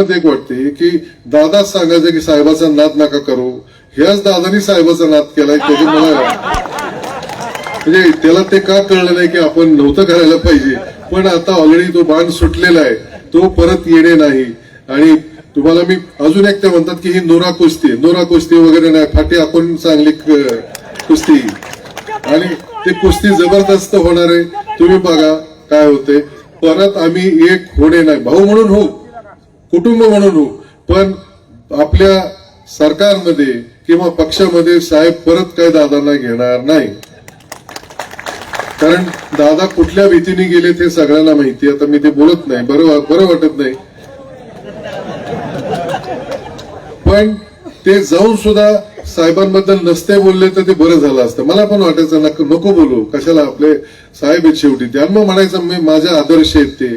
एक वाटते की दादा सांगायचं की साहेबाचा नाद नका करू. ह्याच दादानी साहेबाचा नाद केलाय त्याचे मला म्हणजे त्याला ते का कळलं नाही की आपण नव्हतं करायला पाहिजे. पण आता ऑलरेडी तो बाण सुटलेला आहे. तो परत येणे नाही. आणि तुम्हाला मी अजून एक ते म्हणतात की ही नोरा कुस्ती नोरा कुस्ती वगैरे नाही. फाटी आपण चांगली कुस्ती. आणि ते कुस्ती जबरदस्त होणार आहे. तुम्ही बघा काय होते परत आम्ही एक होणे नाही. भाऊ म्हणून हो. कुटुंब म्हणून पण आपल्या सरकारमध्ये किंवा पक्षामध्ये साहेब परत काय दादांना घेणार नाही. कारण दादा कुठल्या भीतीने गेले ते सगळ्यांना माहिती आता मी ते बोलत नाही. बरं बरं वाटत नाही. पण ते जाऊन सुद्धा साहेबांबद्दल नसते बोलले तर ते बरं झालं असतं. मला पण वाटायचं नको नको बोलू. कशाला आपले साहेब आहेत शेवटी. त्यांना म्हणायचं मी माझे आदर्श आहेत ते.